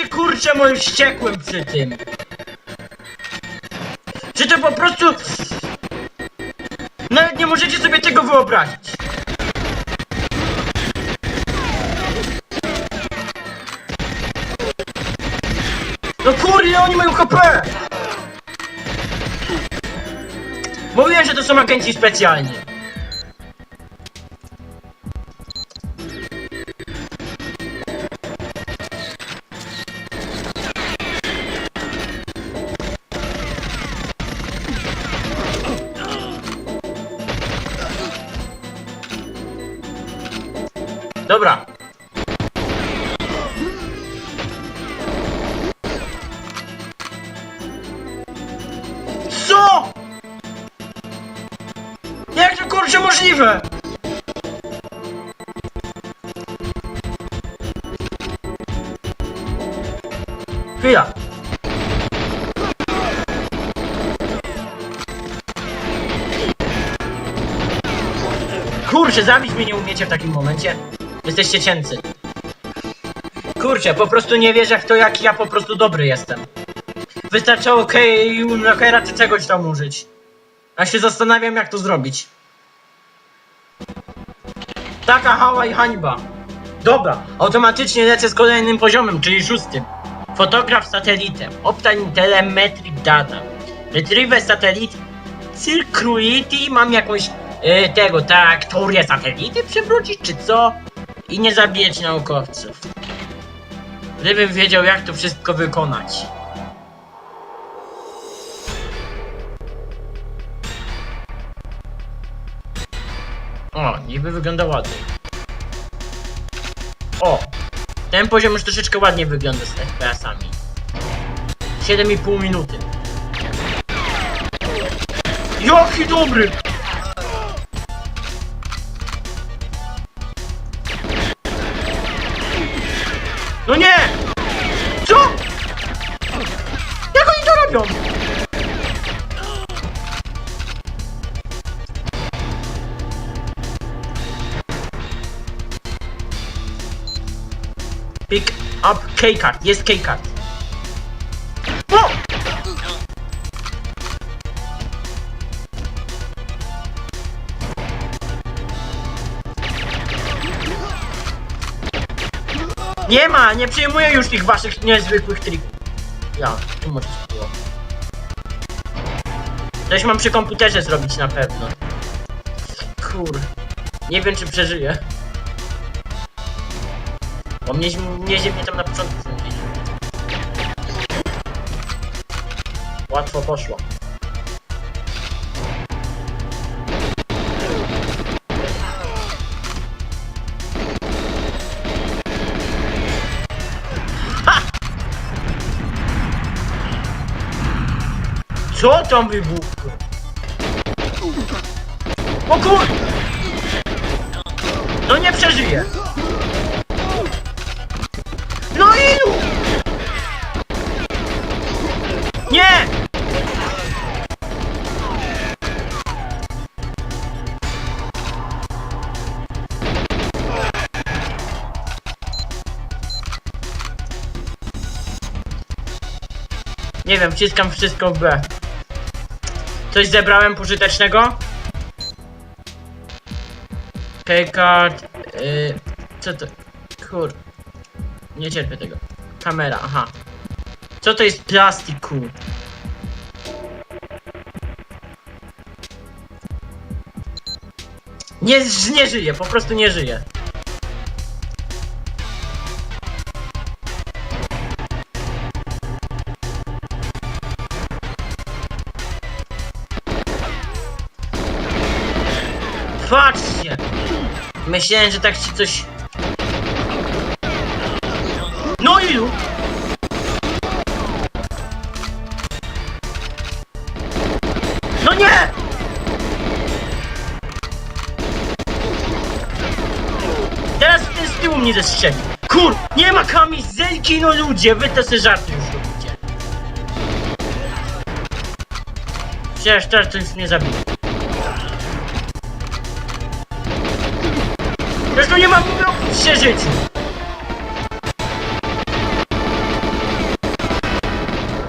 kurczę moim wściekłem przy tym? Czy to po prostu... Nawet nie możecie sobie tego wyobrazić. No kurde, oni mają HP! Mówiłem, że to są agenci specjalni. Kurczę możliwe? Chwila. Kurczę, zabić mnie nie umiecie w takim momencie. Jesteście cięcy. Kurczę, po prostu nie wierzę w to, jak ja po prostu dobry jestem. Wystarczało Kej Unlockera czy czegoś tam użyć. Ja się zastanawiam, jak to zrobić. Taka hała i hańba. Dobra, automatycznie lecę z kolejnym poziomem, czyli szóstym. Fotograf satelitem. Obtain telemetric data. Retriever satelit. Circuity. Mam jakąś e, tego, trajektorię satelity przywrócić, czy co? I nie zabijać naukowców. Gdybym wiedział, jak to wszystko wykonać. O, niby wygląda ładnie. O! Ten poziom już troszeczkę ładnie wygląda z FPS-ami. 7,5 minuty. Jaki dobry! No nie! Co? Jak oni to robią? Pick up K-card. Jest K-card. O! Nie ma, nie przyjmuję już tych waszych niezwykłych trików. Ja, tu może było. Coś mam przy komputerze zrobić na pewno. Kur. Nie wiem czy przeżyję. Bo mnie, mnie tam na początku. Łatwo poszło. Co tam wybuchło? O kur... No nie przeżyję. Nie wiem, wciskam wszystko w B. Coś zebrałem pożytecznego? Keycard... Yy, co to? Kur... Nie cierpię tego. Kamera, aha. Co to jest plastiku? Nie, nie żyje, po prostu nie żyje. Myślałem, że tak ci coś... No ilu? No nie! Teraz ten z tyłu mnie zestrzeli. Kur, nie ma kamizelki, no ludzie, wy to se żarty już robicie. Przecież teraz to już mnie zabije. Zresztą nie mam się żyć.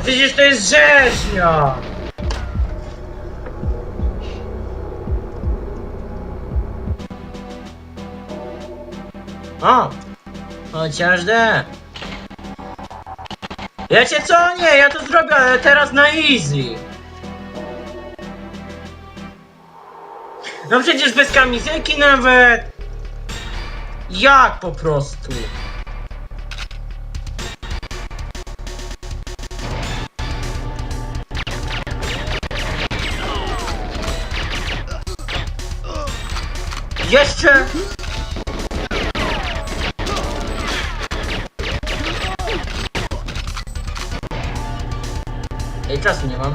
Przecież to jest rzeźnia! O! Chociaż de. Wiecie co? Nie, ja to zrobię, teraz na easy. No przecież bez kamizelki nawet. Jak po prostu? Jeszcze! Ej, czasu nie mam.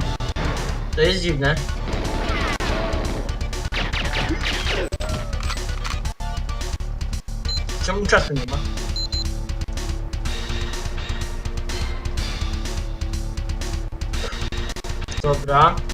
To jest dziwne. Czemu czasu nie ma? Dobra.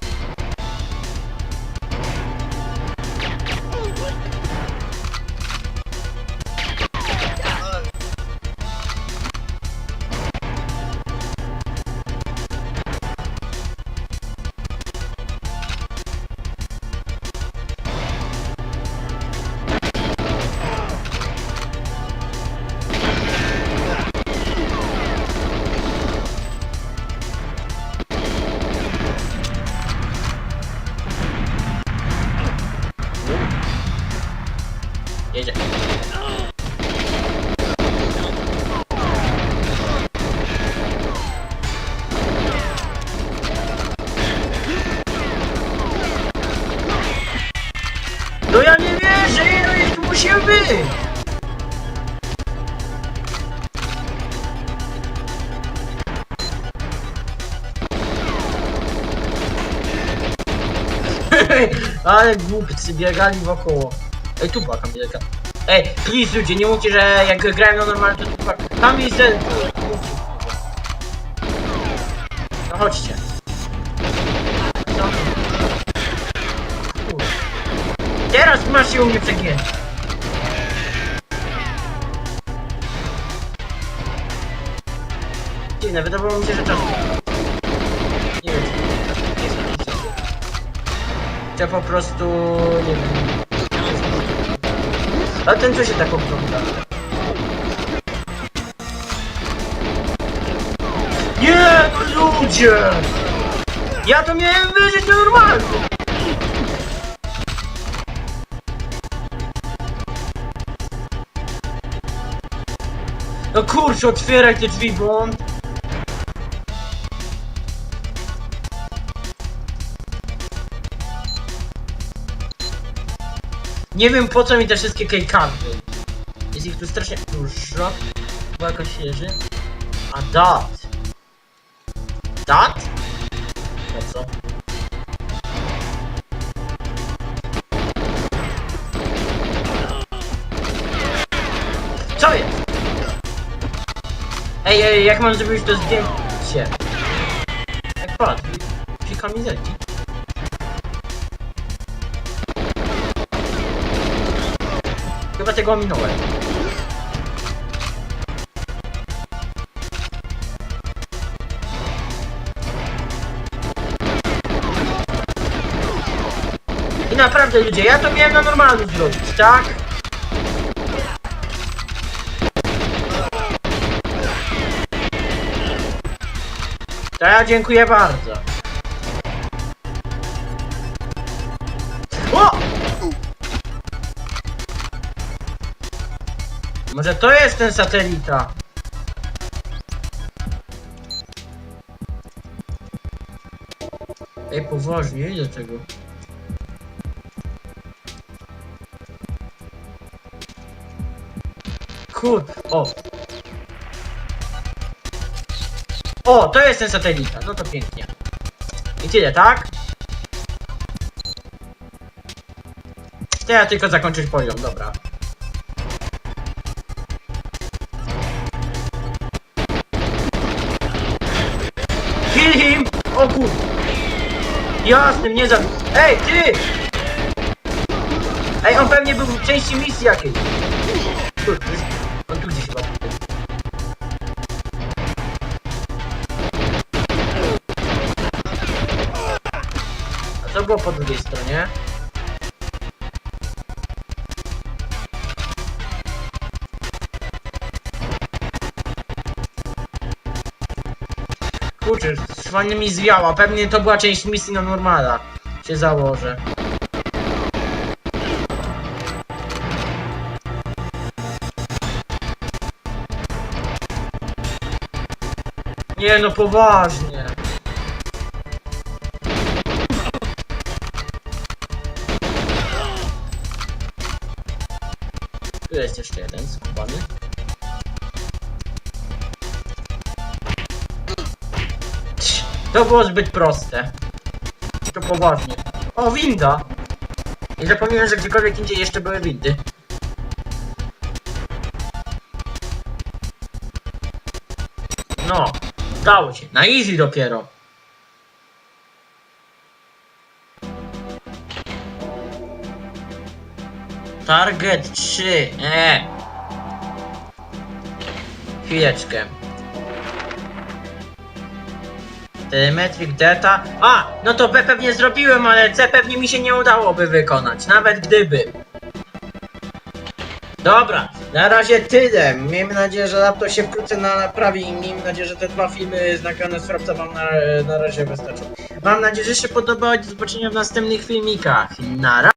Ale głupcy biegali wokoło. Ej, tu była kamizelka. Ej, please ludzie, nie mówcie, że jak grałem na normalnie, to tu była kamizelka. No chodźcie. Teraz masz się u mnie przegięć. Dziwne, wydawało mi się, że czas. Czy po prostu... nie wiem. A ten co się tak ogląda? Nie, no ludzie! Ja to miałem wyżyć normalnie! No kurczę, otwieraj te drzwi, bo on... Nie wiem po co mi te wszystkie kejkardy. Jest ich tu strasznie dużo. Była jakaś świeży. A dat. Dat? Po co? Co jest? Ej, ej, jak mam zrobić to zdjęcie? Jak patrz, dwie kamizelki. Chyba tego ominąłem. I naprawdę ludzie, ja to miałem na normalu zrobić, tak? Ja dziękuję bardzo. Może to jest ten satelita? Ej, poważnie, ile tego? Kur... O! O, to jest ten satelita, no to pięknie. I tyle, tak? Ja tylko zakończyć poziom, dobra. him! O kur... Jasny, nie za. Ej, ty! Ej, on pewnie był w części misji jakiejś. On tu gdzieś. A co było po drugiej stronie? Kurczę, fajnie mi zwiała. Pewnie to była część misji na normala. Się założę. Nie no, poważnie. Tu jest jeszcze jeden skubany. To było zbyt proste. To poważnie. O, winda! I zapomniałem, że gdziekolwiek indziej jeszcze były windy. No, udało się. Na easy dopiero. Target 3. E. Chwileczkę. Telemetric data. A, no to B pewnie zrobiłem, ale C pewnie mi się nie udałoby wykonać, nawet gdyby. Dobra, na razie tyle. Miejmy nadzieję, że laptop się wkrótce naprawi i miejmy nadzieję, że te dwa filmy z nagrane z wam na, na razie wystarczą. Mam nadzieję, że się podobało i do zobaczenia w następnych filmikach. Na razie.